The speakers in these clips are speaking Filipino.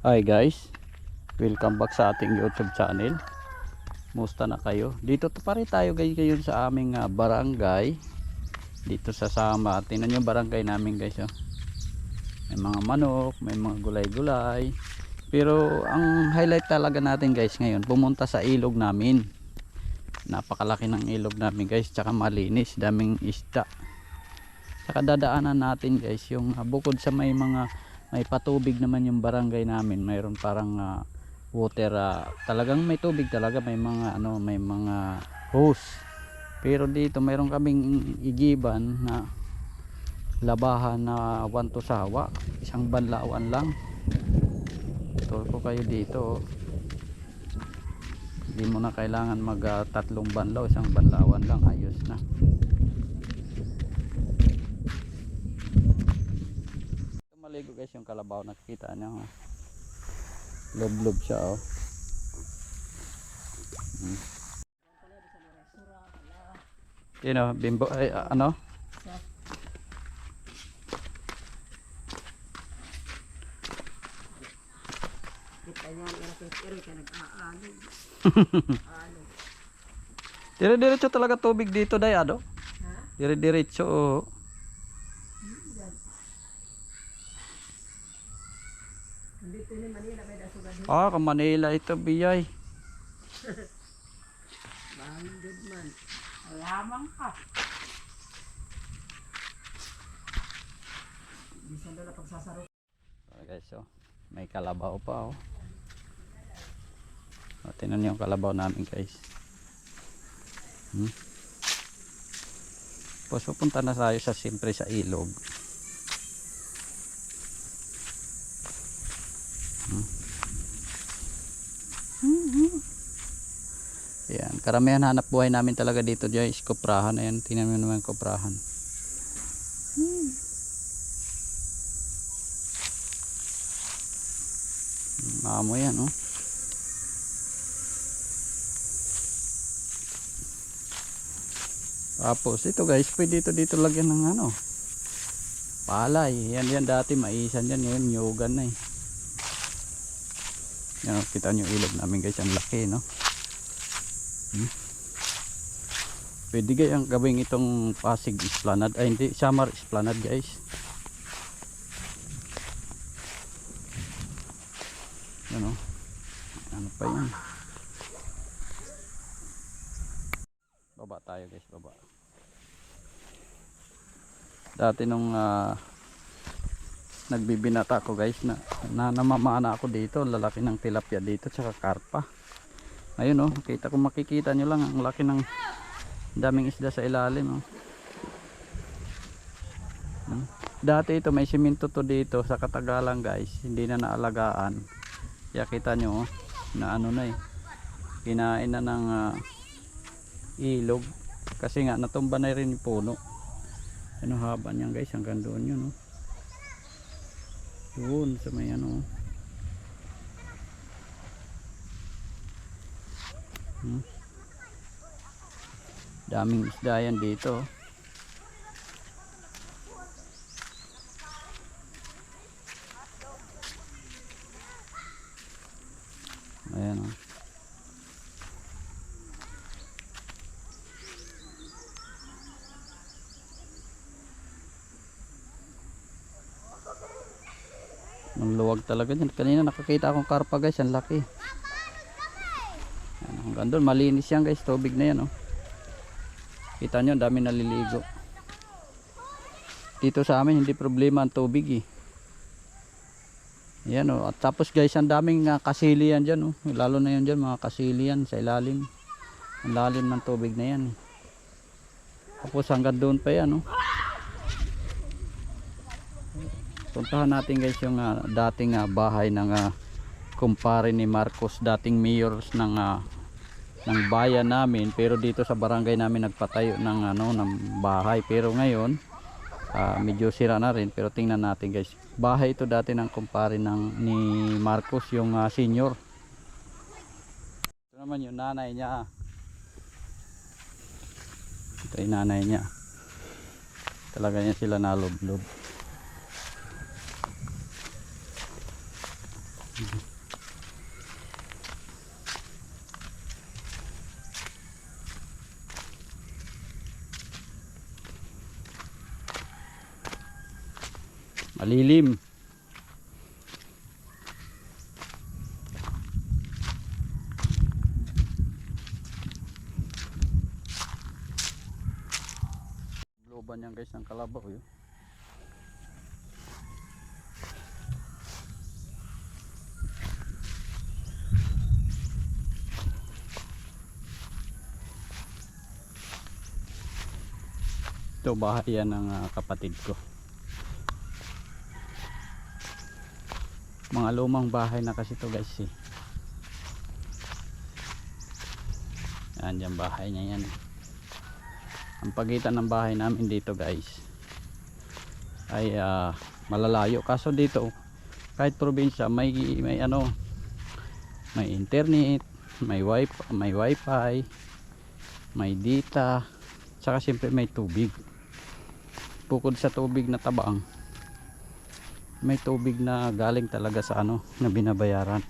Hi guys, welcome back sa ating YouTube channel. Musta na kayo? Dito pa rin tayo guys ngayon sa aming ah, barangay. Dito sa Sama. Tingnan yung barangay namin guys. Oh. May mga manok, may mga gulay-gulay. Pero ang highlight talaga natin guys ngayon, pumunta sa ilog namin. Napakalaki ng ilog namin guys, tsaka malinis, daming isda. Tsaka dadaanan natin guys, yung ah, bukod sa may mga may patubig naman yung barangay namin. Mayroon parang ah, water ah, talagang may tubig talaga. May mga ano may mga hose. Pero dito mayroon kaming igiban na labahan na one sawa. Isang banlawan lang. Tour ko kayo dito oh. hindi mo na kailangan mag ah, tatlong banlaw. Isang banlawan lang. Ayos na maligo guys yung kalabaw nakikita nyo lob lob siya oh hmm. yun oh bimbo ay, ah, ano Kita niya ang pero ka nag-aalog. Aalog. dire diretso talaga tubig dito day ado Ha? dire diretso oh. Dito ni Manila may dasugan din. Ah ka Manila ito biyay Bandod man. Lamang ka. Bisan na pagsasaro. Okay guys, so may kalabaw pa oh. O, tingnan niyo yung kalabaw namin guys. Hmm? Tapos pupunta na tayo sa siyempre sa ilog. Hmm. Yan, karamihan hanap buhay namin talaga dito guys, kuprahan. Ayan, tingnan mo naman kuprahan. Maamo yan, oh. Tapos ito guys, pwede dito dito lagyan ng ano. Palay. Yan yan dati maisan yan, ngayon nyugan na eh. Yan, kita nyo ilog namin guys, ang laki, no? Hmm? Pwede gayang gawing itong Pasig Esplanade, ay hindi, Samar Esplanade guys. Yan oh. Ano pa yan? Baba tayo guys, baba. Dati nung ah, nagbibinata ako guys na, na namamana ako dito, lalaki ng tilapia dito tsaka karpa. Ayun oh, kita kung makikita nyo lang ang laki ng daming isda sa ilalim oh. Hmm. Dati ito may simento to dito sa katagalan guys, hindi na naalagaan. Kaya kita nyo oh, na ano na eh. Kinain na ng ah, ilog. Kasi nga natumba na rin yung puno. Ano haba niyan guys hanggang doon yun oh. Yun sa may ano. oh. Daming isda yan dito. Ayan oh. Ang luwag talaga dyan. Kanina nakakita akong karpa guys. Ang laki. Doon. Malinis yan guys. Tubig na yan oh. Kita nyo. Dami naliligo. Dito sa amin hindi problema ang tubig eh. Yan oh. At tapos guys ang daming uh, kasili yan dyan oh. Lalo na yan dyan mga kasili yan sa ilalim. Ang lalim ng tubig na yan eh. Tapos hanggang doon pa yan oh. Puntahan natin guys yung ah, dating ah, bahay ng ah, kumpare ni Marcos, dating mayor ng ah, ng bayan namin pero dito sa barangay namin nagpatayo ng ano ng bahay pero ngayon ah, medyo sira na rin pero tingnan natin guys. Bahay ito dati ng kumpare ng ni Marcos yung ah, senior. Ito naman yung nanay niya. ah. Ito yung nanay niya. Talaga niya sila naloblob. Malilim. Loban yan guys ng kalabaw yun. Ito bahay yan ng ah, kapatid ko. Mga lumang bahay na kasi to guys eh. Yan yung bahay niya yan. Ang pagitan ng bahay namin dito guys ay ah, malalayo. Kaso dito kahit probinsya may may ano may internet, may wifi, may wifi, may data, saka siyempre may tubig bukod sa tubig na tabang may tubig na galing talaga sa ano na binabayaran.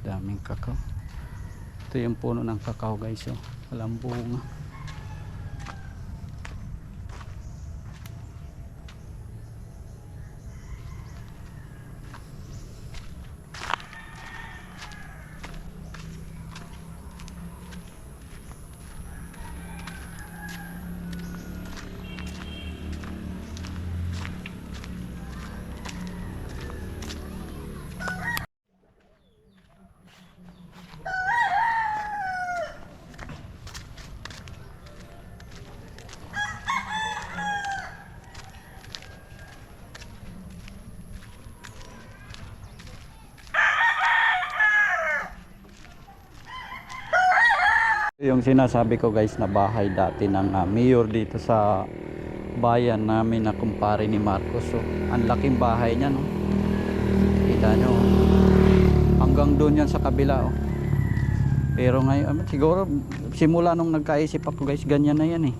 Daming kakao. Ito yung puno ng kakao guys oh. walang bunga yung sinasabi ko guys na bahay dati ng ah, mayor dito sa bayan namin na kumpare ni Marcos. So, ang laking bahay niya no? Kita nyo. Hanggang doon yan sa kabila oh. pero ngayon ah, siguro simula nung nagkaisip ako guys ganyan na yan eh.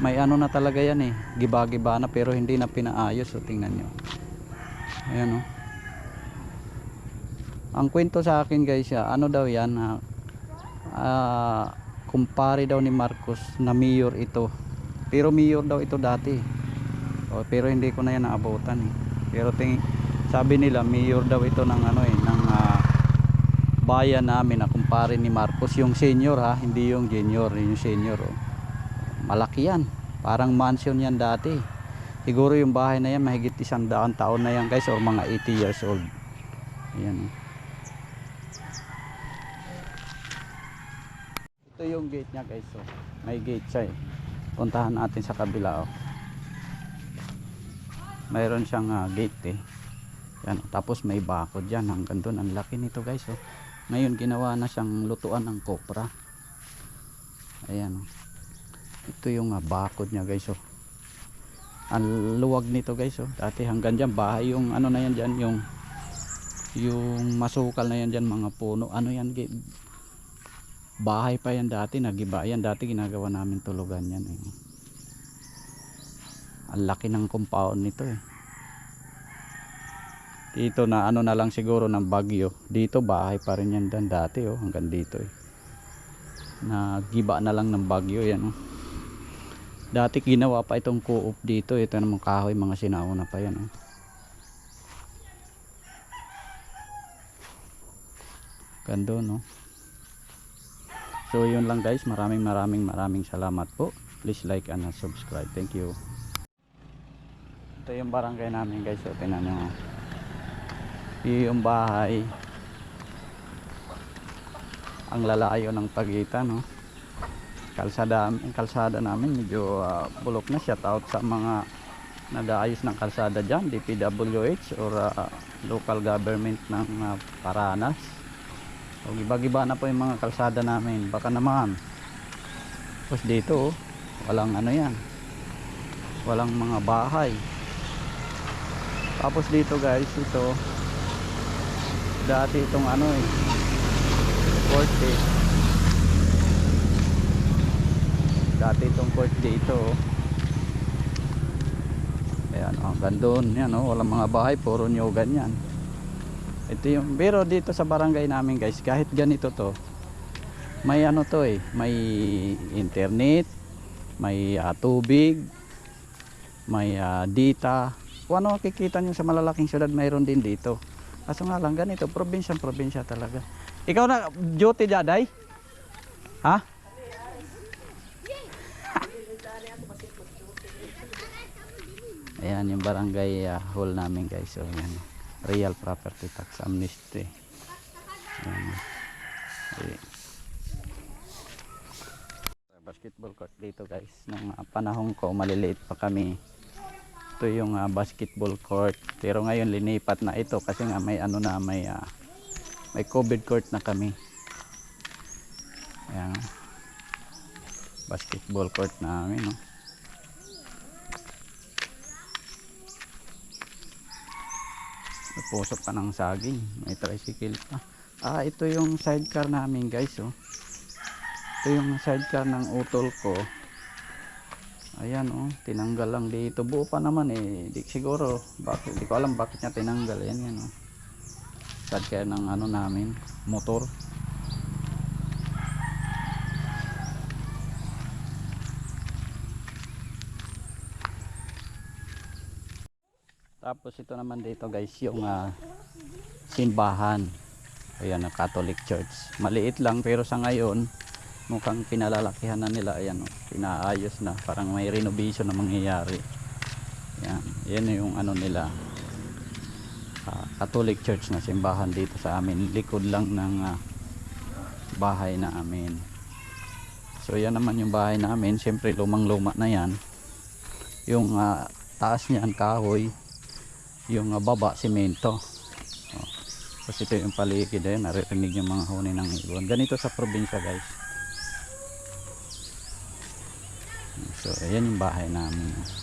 May ano na talaga yan eh. Giba-giba na pero hindi na pinaayos so tingnan nyo. Ayan oh. Ang kwento sa akin guys ah, ano daw yan ah, kumpare daw ni Marcos na mayor ito pero mayor daw ito dati o, pero hindi ko na yan naabutan eh. pero ting sabi nila mayor daw ito ng ano eh ng ah, bayan namin na kumpare ni Marcos yung senior ha hindi yung junior yung senior oh. malaki yan parang mansion yan dati siguro yung bahay na yan mahigit isang daan taon na yan guys or mga 80 years old ayan oh. ito yung gate niya guys. So may gate siya eh. Puntahan natin sa kabila oh. Mayroon siyang ah, gate eh. Yan tapos may bakod dyan. Hanggang doon ang laki nito guys oh. Ngayon ginawa na siyang lutuan ng kopra. Ayan oh. ito yung ah, bakod niya guys oh. Ang luwag nito guys oh. Dati hanggang dyan bahay yung ano na yan dyan yung yung masukal na yan dyan mga puno. Ano yan bahay pa yan dati nagiba. Yan dati ginagawa namin tulugan yan eh. ang laki ng compound nito eh. Dito na ano na lang siguro ng bagyo. Dito bahay pa rin yan dan dati oh hanggang dito eh. Nagiba na lang ng bagyo yan oh. Dati ginawa pa itong co-op dito ito namang kahoy mga sinauna pa yan oh. Ganda no So yun lang guys, maraming maraming maraming salamat po. Please like and subscribe. Thank you. Ito yung barangay namin guys. So tinan nyo. Yung bahay. Ang lalayo ng pagitan. No? Kalsada, ang kalsada namin medyo ah, bulok na. Shout out sa mga nag-aayos ng kalsada dyan. DPWH or ah, local government ng ah, Paranas. O giba-giba na po yung mga kalsada namin. Baka naman. Tapos dito, oh, walang ano yan. Walang mga bahay. Tapos dito guys, ito dati itong ano eh court eh. Dati itong court dito, oh. Yan, oh, gandun. Yan, oh, walang mga bahay, puro nyo ganyan. Ito yung, pero dito sa barangay namin guys, kahit ganito to, may ano to eh, may internet, may ah, tubig, may ah, data. Kung ano makikita nyo sa malalaking syudad, mayroon din dito. Kaso nga lang ganito, probinsya probinsya talaga. Ikaw na, duty daday? Ha? Ayan yung barangay ah, hall namin guys. So, ayan. Real property tax amnesty. Eh. Basketball court dito guys. Nung ah, panahon ko maliliit pa kami. Ito yung ah, basketball court. Pero ngayon linipat na ito kasi nga may ano na may ah, may COVID court na kami. Ayan. Basketball court namin, no. May puso pa ng saging. May tricycle pa. Ah, ito yung sidecar namin guys, oh. Ito yung sidecar ng utol ko. Ayan, oh. Tinanggal lang dito. Buo pa naman, eh. Di, siguro, bakit, di ko alam bakit niya tinanggal. Ayan, yan, oh. Sidecar ng ano namin, motor. Tapos ito naman dito guys yung ah, simbahan. Ayan ang Catholic Church. Maliit lang pero sa ngayon mukhang pinalalakihan na nila. Ayan o, pinaayos na. Parang may renovation na mangyayari. Ayan, yan yung ano nila. ah, Catholic Church na simbahan dito sa amin. Likod lang ng ah, bahay na amin. So yan naman yung bahay namin. Siyempre lumang luma na yan. Yung ah, taas niyan kahoy yung uh, baba simento. Oh. kasi ito yung paligid eh naririnig yung mga huni ng ibon. Ganito sa probinsya guys. So ayan yung bahay namin